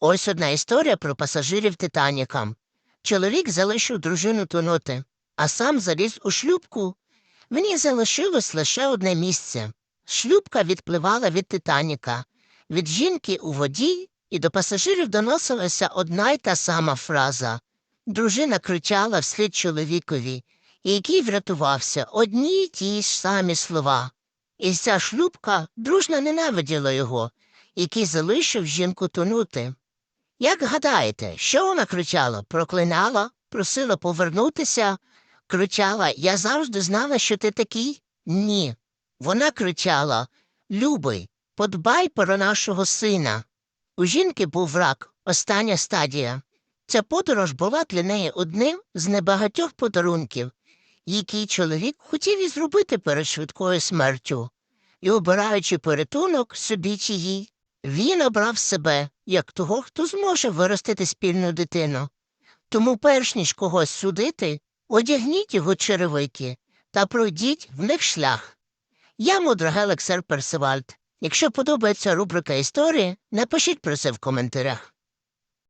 Ось одна історія про пасажирів Титаніка. Чоловік залишив дружину тонути, а сам заліз у шлюбку. Мені залишилось лише одне місце. Шлюбка відпливала від Титаніка, від жінки у воді, і до пасажирів доносилася одна й та сама фраза. Дружина кричала вслід чоловікові, який врятувався одні й ті ж самі слова. І ця шлюбка дружно ненавиділа його, який залишив жінку тонути. Як гадаєте, що вона кричала? Проклинала, просила повернутися, кричала Я завжди знала, що ти такий? Ні. Вона кричала Любий, подбай про нашого сина. У жінки був рак, остання стадія. Ця подорож була для неї одним з небагатьох подарунків, який чоловік хотів і зробити перед швидкою смертю. І, обираючи порятунок собі чи їй, він обрав себе як того, хто зможе виростити спільну дитину. Тому, перш ніж когось судити, одягніть його черевики та пройдіть в них шлях. Я мудра Гелексер Персивальд. Якщо подобається рубрика історії, напишіть про це в коментарях.